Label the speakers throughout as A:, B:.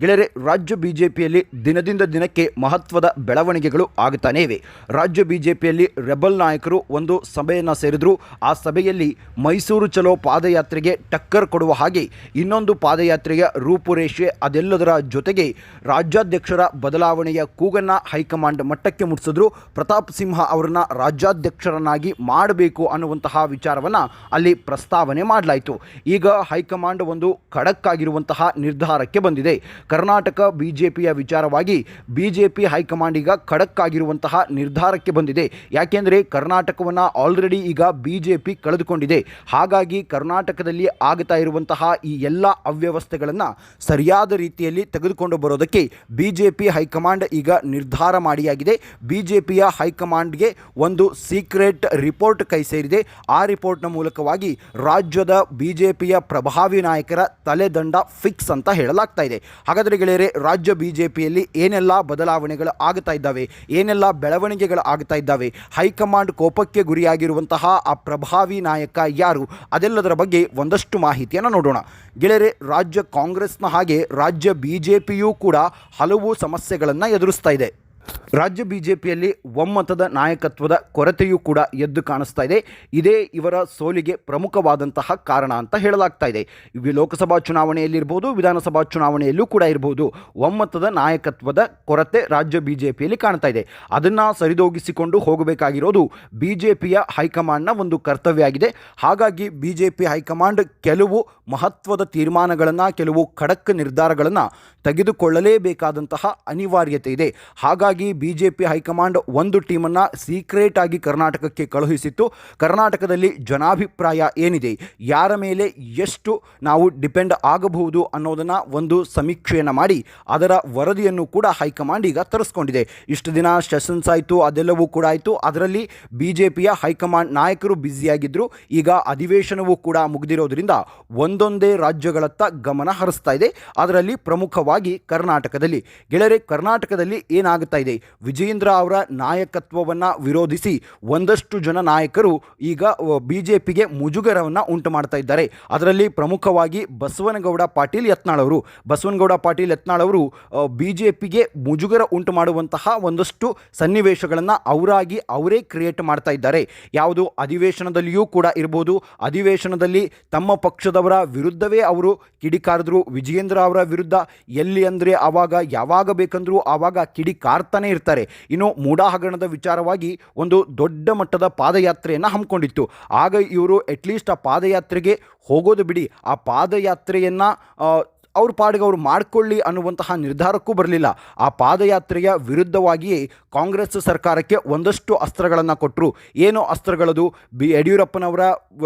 A: ಗೆಳೆಯರೆ, ರಾಜ್ಯ B J ಪಿಯಲ್ಲಿ ದಿನದಿಂದ ದಿನಕ್ಕೆ ಮಹತ್ವದ ಬೆಳವಣಿಗೆಗಳು ಆಗುತ್ತಾನೇ ಇವೆ. ರಾಜ್ಯ ಬಿ ಜೆ ಪಿಯಲ್ಲಿ ರೆಬಲ್ ನಾಯಕರು ಒಂದು ಸಭೆಯನ್ನು ಸೇರಿದ್ರು. ಆ ಸಭೆಯಲ್ಲಿ ಮೈಸೂರು ಚಲೋ ಪಾದಯಾತ್ರೆಗೆ ಟಕ್ಕರ್ ಕೊಡುವ ಹಾಗೆ ಇನ್ನೊಂದು ಪಾದಯಾತ್ರೆಯ ರೂಪುರೇಷೆ ಅದೆಲ್ಲದರ ಜೊತೆಗೆ ರಾಜ್ಯಾಧ್ಯಕ್ಷರ ಬದಲಾವಣೆಯ ಕೂಗನ್ನು ಹೈಕಮಾಂಡ್ ಮಟ್ಟಕ್ಕೆ ಮುಟ್ಟಿಸಿದ್ರು. ಪ್ರತಾಪ್ ಸಿಂಹ ಅವರನ್ನ ರಾಜ್ಯಾಧ್ಯಕ್ಷರನ್ನಾಗಿ ಮಾಡಬೇಕು ಅನ್ನುವಂತಹ ವಿಚಾರವನ್ನು ಅಲ್ಲಿ ಪ್ರಸ್ತಾವನೆ ಮಾಡಲಾಯಿತು. ಈಗ ಹೈಕಮಾಂಡ್ ಒಂದು ಖಡಕ್ಕಾಗಿರುವಂತಹ ನಿರ್ಧಾರಕ್ಕೆ ಬಂದಿದೆ. ಕರ್ನಾಟಕ ಬಿಜೆಪಿಯ ವಿಚಾರವಾಗಿ ಬಿಜೆಪಿ ಹೈಕಮಾಂಡ್ ಈಗ ಖಡಕ್ ಆಗಿರುವಂತಹ ನಿರ್ಧಾರಕ್ಕೆ ಬಂದಿದೆ. ಯಾಕೆಂದರೆ ಕರ್ನಾಟಕವನ್ನು ಆಲ್ರೆಡಿ ಈಗ ಬಿಜೆಪಿ ಕಳೆದುಕೊಂಡಿದೆ. ಹಾಗಾಗಿ ಕರ್ನಾಟಕದಲ್ಲಿ ಆಗ್ತಾ ಇರುವಂತಹ ಈ ಎಲ್ಲ ಅವ್ಯವಸ್ಥೆಗಳನ್ನು ಸರಿಯಾದ ರೀತಿಯಲ್ಲಿ ತೆಗೆದುಕೊಂಡು ಬರೋದಕ್ಕೆ ಬಿಜೆಪಿ ಹೈಕಮಾಂಡ್ ಈಗ ನಿರ್ಧಾರ ಮಾಡಿಯಾಗಿದೆ. ಬಿಜೆಪಿಯ ಹೈಕಮಾಂಡ್ಗೆ ಒಂದು ಸೀಕ್ರೆಟ್ ರಿಪೋರ್ಟ್ ಕೈ ಸೇರಿದೆ. ಆ ರಿಪೋರ್ಟ್ನ ಮೂಲಕವಾಗಿ ರಾಜ್ಯದ ಬಿಜೆಪಿಯ ಪ್ರಭಾವಿ ನಾಯಕರ ತಲೆದಂಡ ಫಿಕ್ಸ್ ಅಂತ ಹೇಳಲಾಗ್ತಾ ಇದೆ. ಹಾಗಾದರೆ ಗೆಳೆಯರೆ, ರಾಜ್ಯ ಬಿ ಜೆ ಪಿಯಲ್ಲಿ ಏನೆಲ್ಲ ಬದಲಾವಣೆಗಳು ಆಗ್ತಾ ಇದ್ದಾವೆ, ಏನೆಲ್ಲ ಬೆಳವಣಿಗೆಗಳು ಆಗ್ತಾ ಇದ್ದಾವೆ, ಹೈಕಮಾಂಡ್ ಕೋಪಕ್ಕೆ ಗುರಿಯಾಗಿರುವಂತಹ ಆ ಪ್ರಭಾವಿ ನಾಯಕ ಯಾರು, ಅದೆಲ್ಲದರ ಬಗ್ಗೆ ಒಂದಷ್ಟು ಮಾಹಿತಿಯನ್ನು ನೋಡೋಣ. ಗೆಳೆಯರೆ, ರಾಜ್ಯ ಕಾಂಗ್ರೆಸ್ನ ಹಾಗೆ ರಾಜ್ಯ ಬಿ ಕೂಡ ಹಲವು ಸಮಸ್ಯೆಗಳನ್ನು ಎದುರಿಸ್ತಾ ಇದೆ. ರಾಜ್ಯ ಬಿ ಜೆ ಪಿಯಲ್ಲಿ ಒಮ್ಮತದ ನಾಯಕತ್ವದ ಕೊರತೆಯೂ ಕೂಡ ಎದ್ದು ಕಾಣಿಸ್ತಾ ಇದೆ. ಇದೇ ಇವರ ಸೋಲಿಗೆ ಪ್ರಮುಖವಾದಂತಹ ಕಾರಣ ಅಂತ ಹೇಳಲಾಗ್ತಾ ಇದೆ. ಇವು ಲೋಕಸಭಾ ಚುನಾವಣೆಯಲ್ಲಿರ್ಬೋದು, ವಿಧಾನಸಭಾ ಚುನಾವಣೆಯಲ್ಲೂ ಕೂಡ ಇರ್ಬೋದು. ಒಮ್ಮತದ ನಾಯಕತ್ವದ ಕೊರತೆ ರಾಜ್ಯ ಬಿ ಜೆ ಪಿಯಲ್ಲಿ ಕಾಣ್ತಾ ಇದೆ. ಅದನ್ನು ಸರಿದೋಗಿಸಿಕೊಂಡು ಹೋಗಬೇಕಾಗಿರೋದು ಬಿ ಜೆ ಪಿಯ ಹೈಕಮಾಂಡ್ನ ಒಂದು ಕರ್ತವ್ಯ ಆಗಿದೆ ಹಾಗಾಗಿ ಬಿ ಜೆ ಪಿ ಹೈಕಮಾಂಡ್ ಕೆಲವು ಮಹತ್ವದ ತೀರ್ಮಾನಗಳನ್ನು, ಕೆಲವು ಖಡಕ್ ನಿರ್ಧಾರಗಳನ್ನು ತೆಗೆದುಕೊಳ್ಳಲೇಬೇಕಾದಂತಹ ಅನಿವಾರ್ಯತೆ ಇದೆ. ಹಾಗಾಗಿ ಬಿ ಜೆ ಪಿ ಹೈಕಮಾಂಡ್ ಒಂದು ಟೀಮನ್ನು ಸೀಕ್ರೆಟ್ ಆಗಿ ಕರ್ನಾಟಕಕ್ಕೆ ಕಳುಹಿಸಿತ್ತು. ಕರ್ನಾಟಕದಲ್ಲಿ ಜನಾಭಿಪ್ರಾಯ ಏನಿದೆ? ಯಾರ ಮೇಲೆ ಎಷ್ಟು ನಾವು ಡಿಪೆಂಡ್ ಆಗಬಹುದು ಅನ್ನೋದನ್ನು ಒಂದು ಸಮೀಕ್ಷೆಯನ್ನು ಮಾಡಿ, ಅದರ ವರದಿಯನ್ನು ಕೂಡ ಹೈಕಮಾಂಡ್ ಈಗ ತರಿಸ್ಕೊಂಡಿದೆ. ಇಷ್ಟು ದಿನ ಸೆಷನ್ಸ್ ಆಯಿತು, ಅದೆಲ್ಲವೂ ಕೂಡ ಆಯಿತು. ಅದರಲ್ಲಿ ಬಿ ಜೆ ಪಿಯ ಹೈಕಮಾಂಡ್ ನಾಯಕರು ಬ್ಯುಸಿಯಾಗಿದ್ದರು ಈಗ ಅಧಿವೇಶನವೂ ಕೂಡ ಮುಗಿದಿರೋದ್ರಿಂದ ಒಂದೊಂದೇ ರಾಜ್ಯಗಳತ್ತ ಗಮನ ಹರಿಸ್ತಾ ಇದೆ. ಅದರಲ್ಲಿ ಪ್ರಮುಖವಾಗಿ ಕರ್ನಾಟಕದಲ್ಲಿ. ಗೆಳೆಯರೆ, ಕರ್ನಾಟಕದಲ್ಲಿ ಏನಾಗುತ್ತಾ ಇದೆ? ವಿಜೇಂದ್ರ ಅವರ ನಾಯಕತ್ವವನ್ನು ವಿರೋಧಿಸಿ ಒಂದಷ್ಟು ಜನ ನಾಯಕರು ಈಗ ಬಿ ಜೆ ಪಿಗೆ ಮುಜುಗರವನ್ನು ಉಂಟು ಮಾಡ್ತಾ ಇದ್ದಾರೆ. ಅದರಲ್ಲಿ ಪ್ರಮುಖವಾಗಿ ಬಸವನಗೌಡ ಪಾಟೀಲ್ ಯತ್ನಾಳ್ ಅವರು. ಬಸವನಗೌಡ ಪಾಟೀಲ್ ಯತ್ನಾಳ್ ಅವರು ಬಿ ಜೆ ಪಿಗೆ ಮುಜುಗರ ಉಂಟು ಮಾಡುವಂತಹ ಒಂದಷ್ಟು ಸನ್ನಿವೇಶಗಳನ್ನು ಅವರಾಗಿ ಅವರೇ ಕ್ರಿಯೇಟ್ ಮಾಡ್ತಾ ಇದ್ದಾರೆ. ಯಾವುದು ಅಧಿವೇಶನದಲ್ಲಿಯೂ ಕೂಡ ಇರ್ಬೋದು. ಅಧಿವೇಶನದಲ್ಲಿ ತಮ್ಮ ಪಕ್ಷದವರ ವಿರುದ್ಧವೇ ಅವರು ಕಿಡಿಕಾರಿದ್ರು. ವಿಜಯೇಂದ್ರ ಅವರ ವಿರುದ್ಧ ಎಲ್ಲಿ ಅಂದರೆ ಆವಾಗ ಯಾವಾಗ ಬೇಕಂದರೂ ಆವಾಗ ಕಿಡಿ ಕಾರ್ತಾನೆ ಇರ್ತಾರೆ. ಇನ್ನು ಮೂಡಾ ಹಗರಣದ ವಿಚಾರವಾಗಿ ಒಂದು ದೊಡ್ಡ ಮಟ್ಟದ ಪಾದಯಾತ್ರೆಯನ್ನು ಹಮ್ಮಿಕೊಂಡಿತ್ತು. ಆಗ ಇವರು ಅಟ್ಲೀಸ್ಟ್ ಆ ಪಾದಯಾತ್ರೆಗೆ ಹೋಗೋದು ಬಿಡಿ. ಆ ಪಾದಯಾತ್ರೆಯನ್ನು ಅವ್ರ ಪಾಡಿಗೆ ಅವರು ಮಾಡಿಕೊಳ್ಳಿ ಅನ್ನುವಂತಹ ನಿರ್ಧಾರಕ್ಕೂ ಬರಲಿಲ್ಲ. ಆ ಪಾದಯಾತ್ರೆಯ ವಿರುದ್ಧವಾಗಿಯೇ ಕಾಂಗ್ರೆಸ್ ಸರ್ಕಾರಕ್ಕೆ ಒಂದಷ್ಟು ಅಸ್ತ್ರಗಳನ್ನು ಕೊಟ್ಟರು ಏನು ಅಸ್ತ್ರಗಳದು? ಬಿ ಯಡಿಯೂರಪ್ಪನವರ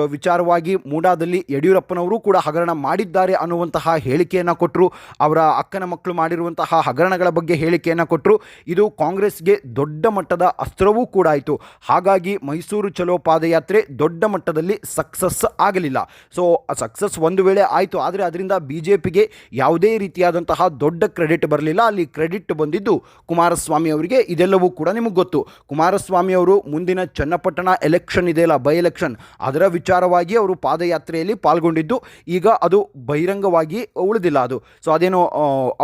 A: ವಿಚಾರವಾಗಿ ಮೂಡಾದಲ್ಲಿ ಯಡಿಯೂರಪ್ಪನವರು ಕೂಡ ಹಗರಣ ಮಾಡಿದ್ದಾರೆ ಅನ್ನುವಂತಹ ಹೇಳಿಕೆಯನ್ನು ಕೊಟ್ಟರು ಅವರ ಅಕ್ಕನ ಮಕ್ಕಳು ಮಾಡಿರುವಂತಹ ಹಗರಣಗಳ ಬಗ್ಗೆ ಹೇಳಿಕೆಯನ್ನು ಕೊಟ್ಟರು ಇದು ಕಾಂಗ್ರೆಸ್ಗೆ ದೊಡ್ಡ ಮಟ್ಟದ ಅಸ್ತ್ರವೂ ಕೂಡ ಆಯಿತು. ಹಾಗಾಗಿ ಮೈಸೂರು ಚಲೋ ಪಾದಯಾತ್ರೆ ದೊಡ್ಡ ಮಟ್ಟದಲ್ಲಿ ಸಕ್ಸಸ್ ಆಗಲಿಲ್ಲ. ಸೊ, ಸಕ್ಸಸ್ ಒಂದು ವೇಳೆ ಆಯಿತು, ಆದರೆ ಅದರಿಂದ ಬಿ ಜೆ ಪಿಗೆ ಯಾವುದೇ ರೀತಿಯಾದಂತಹ ದೊಡ್ಡ ಕ್ರೆಡಿಟ್ ಬರಲಿಲ್ಲ. ಅಲ್ಲಿ ಕ್ರೆಡಿಟ್ ಬಂದಿದ್ದು ಕುಮಾರಸ್ವಾಮಿ ಅವರಿಗೆ. ಇದೆಲ್ಲವೂ ಕೂಡ ನಿಮಗೆ ಗೊತ್ತು. ಕುಮಾರಸ್ವಾಮಿ ಅವರು ಮುಂದಿನ ಚನ್ನಪಟ್ಟಣ ಎಲೆಕ್ಷನ್ ಇದೆಯಲ್ಲ ಬೈ ಎಲೆಕ್ಷನ್ ಅದರ ವಿಚಾರವಾಗಿ ಅವರು ಪಾದಯಾತ್ರೆಯಲ್ಲಿ ಪಾಲ್ಗೊಂಡಿದ್ದು, ಈಗ ಅದು ಬಹಿರಂಗವಾಗಿ ಉಳಿದಿಲ್ಲ ಅದು. ಸೊ ಅದೇನೋ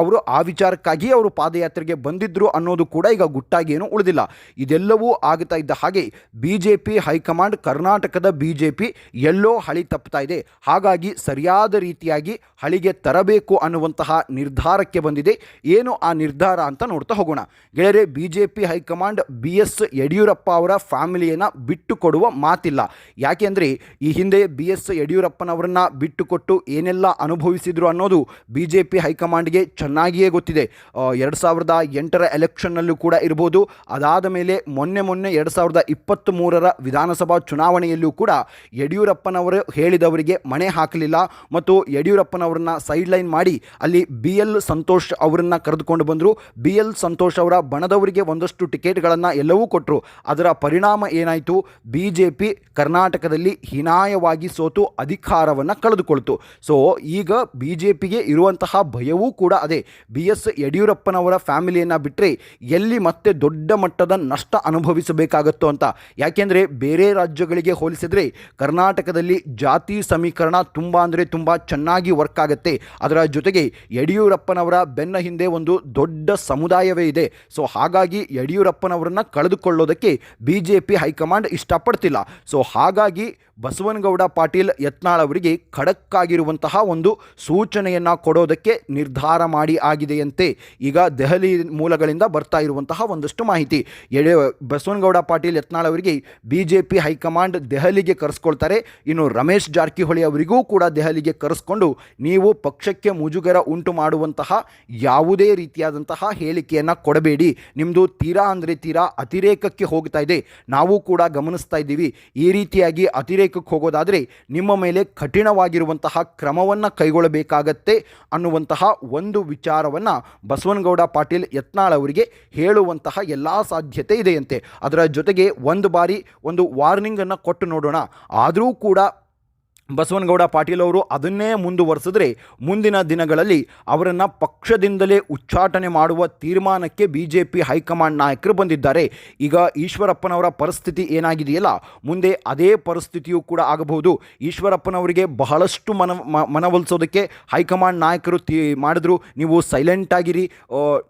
A: ಅವರು ಆ ವಿಚಾರಕ್ಕಾಗಿ ಅವರು ಪಾದಯಾತ್ರೆಗೆ ಬಂದಿದ್ದರು ಅನ್ನೋದು ಕೂಡ ಈಗ ಗುಟ್ಟಾಗಿ ಏನು ಉಳಿದಿಲ್ಲ. ಇದೆಲ್ಲವೂ ಆಗ್ತಾ ಇದ್ದ ಹಾಗೆ B J P high command ಕರ್ನಾಟಕದ ಬಿ ಜೆ ಪಿ ಎಲ್ಲೋ ಹಳಿ ತಪ್ಪುತ್ತಾ ಇದೆ. ಹಾಗಾಗಿ ಸರಿಯಾದ ರೀತಿಯಾಗಿ ಹಳಿಗೆ ತರಬೇಕು ಅನ್ನುವಂತಹ ನಿರ್ಧಾರಕ್ಕೆ ಬಂದಿದೆ. ಏನು ಆ ನಿರ್ಧಾರ ಅಂತ ನೋಡ್ತಾ ಹೋಗೋಣ. ಗೆಳೆಯರೆ B J P high command B S Yediyurappa ಅವರ ಫ್ಯಾಮಿಲಿಯನ್ನು ಬಿಟ್ಟು ಕೊಡುವ ಮಾತಿಲ್ಲ ಯಾಕೆಂದರೆ ಈ ಹಿಂದೆ ಬಿ ಎಸ್ ಯಡಿಯೂರಪ್ಪನವರನ್ನ ಬಿಟ್ಟುಕೊಟ್ಟು ಏನೆಲ್ಲ ಅನುಭವಿಸಿದ್ರು ಅನ್ನೋದು ಬಿ ಜೆ ಪಿ ಹೈಕಮಾಂಡ್ಗೆ ಚೆನ್ನಾಗಿಯೇ ಗೊತ್ತಿದೆ. ಎರಡು ಸಾವಿರದ ಎಂಟರ ಎಲೆಕ್ಷನ್ನಲ್ಲೂ ಕೂಡ ಇರ್ಬೋದು. ಅದಾದ ಮೇಲೆ ಮೊನ್ನೆ ಮೊನ್ನೆ ಎರಡು ಸಾವಿರದ ಇಪ್ಪತ್ತ್ ಮೂರರ ವಿಧಾನಸಭಾ ಚುನಾವಣೆಯಲ್ಲೂ ಕೂಡ ಯಡಿಯೂರಪ್ಪನವರು ಹೇಳಿದವರಿಗೆ ಮಣೆ ಹಾಕಲಿಲ್ಲ ಮತ್ತು ಯಡಿಯೂರಪ್ಪನವರನ್ನ ಸೈಡ್ಲೈನ್ ಮಾಡಿ ಅಲ್ಲಿ ಬಿ ಎಲ್ ಸಂತೋಷ್ ಅವರನ್ನ ಕರೆದುಕೊಂಡು ಬಂದರು. ಬಿ ಎಲ್ ಸಂತೋಷ್ ಅವರ ಬಣದವರಿಗೆ ಒಂದಷ್ಟು ಒಂದಷ್ಟು ಟಿಕೆಟ್ಗಳನ್ನು ಎಲ್ಲವೂ ಕೊಟ್ಟರು ಅದರ ಪರಿಣಾಮ ಏನಾಯಿತು? ಬಿ ಜೆ ಪಿ ಕರ್ನಾಟಕದಲ್ಲಿ ಹೀನಾಯವಾಗಿ ಸೋತು ಅಧಿಕಾರವನ್ನು ಕಳೆದುಕೊಳ್ತು. ಸೊ, ಈಗ ಬಿ ಜೆ ಪಿಗೆ ಇರುವಂತಹ ಭಯವೂ ಕೂಡ ಅದೇ. ಬಿ ಎಸ್ ಯಡಿಯೂರಪ್ಪನವರ ಫ್ಯಾಮಿಲಿಯನ್ನು ಬಿಟ್ಟರೆ ಎಲ್ಲಿ ಮತ್ತೆ ದೊಡ್ಡ ಮಟ್ಟದ ನಷ್ಟ ಅನುಭವಿಸಬೇಕಾಗತ್ತೋ ಅಂತ. ಯಾಕೆಂದರೆ ಬೇರೆ ರಾಜ್ಯಗಳಿಗೆ ಹೋಲಿಸಿದರೆ ಕರ್ನಾಟಕದಲ್ಲಿ ಜಾತಿ ಸಮೀಕರಣ ತುಂಬ ಅಂದರೆ ತುಂಬ ಚೆನ್ನಾಗಿ ವರ್ಕ್ ಆಗುತ್ತೆ. ಅದರ ಜೊತೆಗೆ ಯಡಿಯೂರಪ್ಪನವರ ಬೆನ್ನ ಹಿಂದೆ ಒಂದು ದೊಡ್ಡ ಸಮುದಾಯವೇ ಇದೆ. ಸೊ, ಹಾಗಾಗಿ ಯಡಿಯೂರಪ್ಪನವರನ್ನ ಕಳೆದುಕೊಳ್ಳೋದಕ್ಕೆ B J P high command ಇಷ್ಟಪಡ್ತಿಲ್ಲ. So ಹಾಗಾಗಿ ಬಸವನಗೌಡ ಪಾಟೀಲ್ ಯತ್ನಾಳ್ ಅವರಿಗೆ ಖಡಕ್ಕಾಗಿರುವಂತಹ ಒಂದು ಸೂಚನೆಯನ್ನು ಕೊಡೋದಕ್ಕೆ ನಿರ್ಧಾರ ಮಾಡಿ ಆಗಿದೆಯಂತೆ ಈಗ ದೆಹಲಿ ಮೂಲಗಳಿಂದ ಬರ್ತಾ ಇರುವಂತಹ ಒಂದಷ್ಟು ಮಾಹಿತಿ. ಎಡ ಬಸವನಗೌಡ ಪಾಟೀಲ್ ಯತ್ನಾಳ್ ಅವರಿಗೆ ಬಿ ಜೆ ಪಿ ಹೈಕಮಾಂಡ್ ದೆಹಲಿಗೆ ಕರೆಸ್ಕೊಳ್ತಾರೆ. ಇನ್ನು ರಮೇಶ್ ಜಾರಕಿಹೊಳಿ ಅವರಿಗೂ ಕೂಡ ದೆಹಲಿಗೆ ಕರೆಸ್ಕೊಂಡು ನೀವು ಪಕ್ಷಕ್ಕೆ ಮುಜುಗರ ಉಂಟು ಮಾಡುವಂತಹ ಯಾವುದೇ ರೀತಿಯಾದಂತಹ ಹೇಳಿಕೆಯನ್ನು ಕೊಡಬೇಡಿ. ನಿಮ್ಮದು ತೀರಾ ಅಂದರೆ ತೀರಾ ಅತಿರೇಕಕ್ಕೆ ಹೋಗ್ತಾ ಇದೆ. ನಾವು ಕೂಡ ಗಮನಿಸ್ತಾ ಇದ್ದೀವಿ. ಈ ರೀತಿಯಾಗಿ ಅತಿರೇಕಕ್ಕೆ ಹೋಗೋದಾದರೆ ನಿಮ್ಮ ಮೇಲೆ ಕಠಿಣವಾಗಿರುವಂತಹ ಕ್ರಮವನ್ನು ಕೈಗೊಳ್ಳಬೇಕಾಗತ್ತೆ ಅನ್ನುವಂತಹ ಒಂದು ವಿಚಾರವನ್ನು ಬಸವನಗೌಡ ಪಾಟೀಲ್ ಯತ್ನಾಳ್ ಅವರಿಗೆ ಹೇಳುವಂತಹ ಎಲ್ಲ ಸಾಧ್ಯತೆ ಇದೆಯಂತೆ ಅದರ ಜೊತೆಗೆ ಒಂದು ಬಾರಿ ಒಂದು ವಾರ್ನಿಂಗನ್ನು ಕೊಟ್ಟು ನೋಡೋಣ. ಆದರೂ ಕೂಡ ಬಸವನಗೌಡ ಪಾಟೀಲ್ ಅವರು ಅದನ್ನೇ ಮುಂದುವರೆಸಿದ್ರೆ ಮುಂದಿನ ದಿನಗಳಲ್ಲಿ ಅವರನ್ನು ಪಕ್ಷದಿಂದಲೇ ಉಚ್ಚಾಟನೆ ಮಾಡುವ ತೀರ್ಮಾನಕ್ಕೆ ಬಿ ಜೆ ಪಿ ಹೈಕಮಾಂಡ್ ನಾಯಕರು ಬಂದಿದ್ದಾರೆ. ಈಗ ಈಶ್ವರಪ್ಪನವರ ಪರಿಸ್ಥಿತಿ ಏನಾಗಿದೆಯಲ್ಲ, ಮುಂದೆ ಅದೇ ಪರಿಸ್ಥಿತಿಯೂ ಕೂಡ ಆಗಬಹುದು. ಈಶ್ವರಪ್ಪನವರಿಗೆ ಬಹಳಷ್ಟು ಮನ ಮನವೊಲಿಸೋದಕ್ಕೆ ಹೈಕಮಾಂಡ್ ನಾಯಕರು ತೀ, ಮಾಡಿದ್ರು. ನೀವು ಸೈಲೆಂಟ್ ಆಗಿರಿ.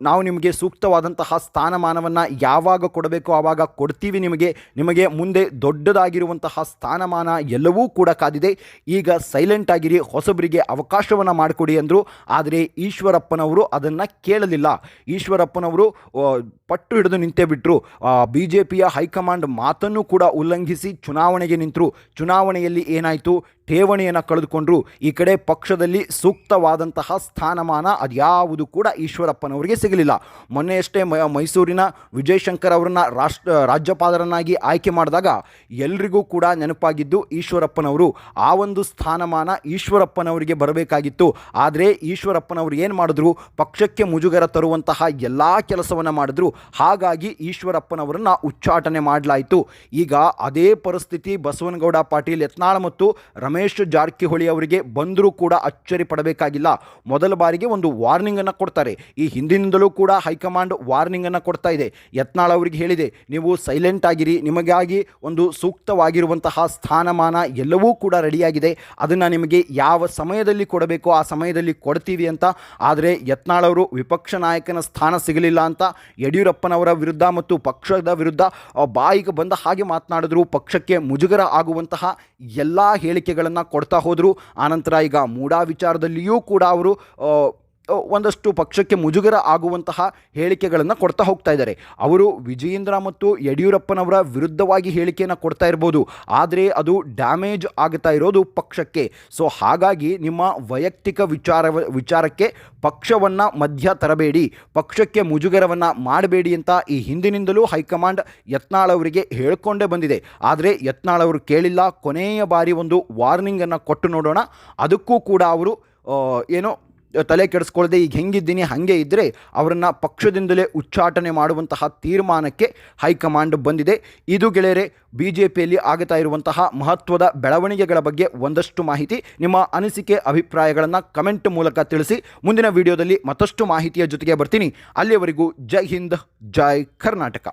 A: ನಾವು ನಿಮಗೆ ಸೂಕ್ತವಾದಂತಹ ಸ್ಥಾನಮಾನವನ್ನು ಯಾವಾಗ ಕೊಡಬೇಕು ಆವಾಗ ಕೊಡ್ತೀವಿ ನಿಮಗೆ. ನಿಮಗೆ ಮುಂದೆ ದೊಡ್ಡದಾಗಿರುವಂತಹ ಸ್ಥಾನಮಾನ ಎಲ್ಲವೂ ಕೂಡ ಕಾದಿದೆ. ಈಗ ಸೈಲೆಂಟ್ ಆಗಿರಿ, ಹೊಸಬರಿಗೆ ಅವಕಾಶವನ್ನು ಮಾಡಿಕೊಡಿ ಅಂದರು. ಆದರೆ ಈಶ್ವರಪ್ಪನವರು ಅದನ್ನು ಕೇಳಲಿಲ್ಲ. ಈಶ್ವರಪ್ಪನವರು ಪಟ್ಟು ಹಿಡಿದು ನಿಂತೇ ಬಿಟ್ಟರು ಬಿ ಜೆ ಪಿಯ ಹೈಕಮಾಂಡ್ ಮಾತನ್ನು ಕೂಡ ಉಲ್ಲಂಘಿಸಿ ಚುನಾವಣೆಗೆ ನಿಂತರು. ಚುನಾವಣೆಯಲ್ಲಿ ಏನಾಯಿತು? ಠೇವಣಿಯನ್ನು ಕಳೆದುಕೊಂಡ್ರು. ಈ ಕಡೆ ಪಕ್ಷದಲ್ಲಿ ಸೂಕ್ತವಾದಂತಹ ಸ್ಥಾನಮಾನ ಅದ್ಯಾವುದು ಕೂಡ ಈಶ್ವರಪ್ಪನವರಿಗೆ ಸಿಗಲಿಲ್ಲ. ಮೊನ್ನೆಯಷ್ಟೇ ಮೈಸೂರಿನ ವಿಜಯಶಂಕರ್ ಅವರನ್ನು ರಾಷ್ಟ್ರ, ರಾಜ್ಯಪಾಲರನ್ನಾಗಿ ಆಯ್ಕೆ ಮಾಡಿದಾಗ ಎಲ್ರಿಗೂ ಕೂಡ ನೆನಪಾಗಿದ್ದು ಈಶ್ವರಪ್ಪನವರು. ಆ ಒಂದು ಸ್ಥಾನಮಾನ ಈಶ್ವರಪ್ಪನವರಿಗೆ ಬರಬೇಕಾಗಿತ್ತು. ಆದರೆ ಈಶ್ವರಪ್ಪನವರು ಏನು ಮಾಡಿದ್ರು? ಪಕ್ಷಕ್ಕೆ ಮುಜುಗರ ತರುವಂತಹ ಎಲ್ಲ ಕೆಲಸವನ್ನು ಮಾಡಿದ್ರು. ಹಾಗಾಗಿ ಈಶ್ವರಪ್ಪನವರನ್ನು ಉಚ್ಚಾಟನೆ ಮಾಡಲಾಯಿತು. ಈಗ ಅದೇ ಪರಿಸ್ಥಿತಿ ಬಸವನಗೌಡ ಪಾಟೀಲ್ ಯತ್ನಾಳ್ ಮತ್ತು ಜಾರಕಿಹೊಳಿ ಅವರಿಗೆ ಬಂದರೂ ಕೂಡ ಅಚ್ಚರಿ ಪಡಬೇಕಾಗಿಲ್ಲ. ಮೊದಲ ಬಾರಿಗೆ ಒಂದು ವಾರ್ನಿಂಗನ್ನು ಕೊಡ್ತಾರೆ. ಈ ಹಿಂದಿನಿಂದಲೂ ಕೂಡ ಹೈಕಮಾಂಡ್ ವಾರ್ನಿಂಗನ್ನು ಕೊಡ್ತಾ ಇದೆ. ಯತ್ನಾಳ್ ಅವರಿಗೆ ಹೇಳಿದೆ, ನೀವು ಸೈಲೆಂಟ್ ಆಗಿರಿ. ನಿಮಗಾಗಿ ಒಂದು ಸೂಕ್ತವಾಗಿರುವಂತಹ ಸ್ಥಾನಮಾನ ಎಲ್ಲವೂ ಕೂಡ ರೆಡಿಯಾಗಿದೆ. ಅದನ್ನು ನಿಮಗೆ ಯಾವ ಸಮಯದಲ್ಲಿ ಕೊಡಬೇಕೋ ಆ ಸಮಯದಲ್ಲಿ ಕೊಡ್ತೀವಿ ಅಂತ. ಆದರೆ ಯತ್ನಾಳ್ ಅವರು ವಿಪಕ್ಷ ನಾಯಕನ ಸ್ಥಾನ ಸಿಗಲಿಲ್ಲ ಅಂತ ಯಡಿಯೂರಪ್ಪನವರ ವಿರುದ್ಧ ಮತ್ತು ಪಕ್ಷದ ವಿರುದ್ಧ ಬಾಯಿಗೆ ಬಂದ ಹಾಗೆ ಮಾತನಾಡಿದ್ರು. ಪಕ್ಷಕ್ಕೆ ಮುಜುಗರ ಆಗುವಂತಹ ಎಲ್ಲ ಹೇಳಿಕೆಗಳನ್ನು ಕೊಡ್ತಾ ಹೋದರು. ಆನಂತರ ಈಗ ಮೂಡಾ ವಿಚಾರದಲ್ಲಿಯೂ ಕೂಡ ಅವರು ಒಂದಷ್ಟು ಪಕ್ಷಕ್ಕೆ ಮುಜುಗರ ಆಗುವಂತಹ ಹೇಳಿಕೆಗಳನ್ನು ಕೊಡ್ತಾ ಹೋಗ್ತಾ ಇದ್ದಾರೆ. ಅವರು ವಿಜಯೇಂದ್ರ ಮತ್ತು ಯಡಿಯೂರಪ್ಪನವರ ವಿರುದ್ಧವಾಗಿ ಹೇಳಿಕೆಯನ್ನು ಕೊಡ್ತಾ ಇರ್ಬೋದು. ಆದರೆ ಅದು ಡ್ಯಾಮೇಜ್ ಆಗ್ತಾ ಇರೋದು ಪಕ್ಷಕ್ಕೆ. ಸೊ, ಹಾಗಾಗಿ ನಿಮ್ಮ ವೈಯಕ್ತಿಕ ವಿಚಾರ ವಿಚಾರಕ್ಕೆ ಪಕ್ಷವನ್ನು ಮಧ್ಯ ತರಬೇಡಿ. ಪಕ್ಷಕ್ಕೆ ಮುಜುಗರವನ್ನು ಮಾಡಬೇಡಿ ಅಂತ ಈ ಹಿಂದಿನಿಂದಲೂ ಹೈಕಮಾಂಡ್ ಯತ್ನಾಳ್ ಅವರಿಗೆ ಹೇಳ್ಕೊಂಡೇ ಬಂದಿದೆ. ಆದರೆ ಯತ್ನಾಳ್ ಅವರು ಕೇಳಿಲ್ಲ. ಕೊನೆಯ ಬಾರಿ ಒಂದು ವಾರ್ನಿಂಗನ್ನು ಕೊಟ್ಟು ನೋಡೋಣ. ಅದಕ್ಕೂ ಕೂಡ ಅವರು ಏನೋ ತಲೆ ಕೆಡಿಸ್ಕೊಳ್ಳದೆ ಈಗ ಹೆಂಗಿದ್ದೀನಿ, ಹಾಗೆ ಇದ್ದರೆ ಅವರನ್ನು ಪಕ್ಷದಿಂದಲೇ ಉಚ್ಚಾಟನೆ ಮಾಡುವಂತಹ ತೀರ್ಮಾನಕ್ಕೆ ಹೈಕಮಾಂಡ್ ಬಂದಿದೆ. ಇದು ಗೆಳೆಯರೆ ಬಿ ಜೆ ಪಿಯಲ್ಲಿ ಆಗುತ್ತಾ ಇರುವಂತಹ ಮಹತ್ವದ ಬೆಳವಣಿಗೆಗಳ ಬಗ್ಗೆ ಒಂದಷ್ಟು ಮಾಹಿತಿ. ನಿಮ್ಮ ಅನಿಸಿಕೆ, ಅಭಿಪ್ರಾಯಗಳನ್ನು ಕಮೆಂಟ್ ಮೂಲಕ ತಿಳಿಸಿ. ಮುಂದಿನ ವಿಡಿಯೋದಲ್ಲಿ ಮತ್ತಷ್ಟು ಮಾಹಿತಿಯ ಜೊತೆಗೆ ಬರ್ತೀನಿ. ಅಲ್ಲಿಯವರೆಗೂ ಜೈ ಹಿಂದ್, ಜೈ ಕರ್ನಾಟಕ.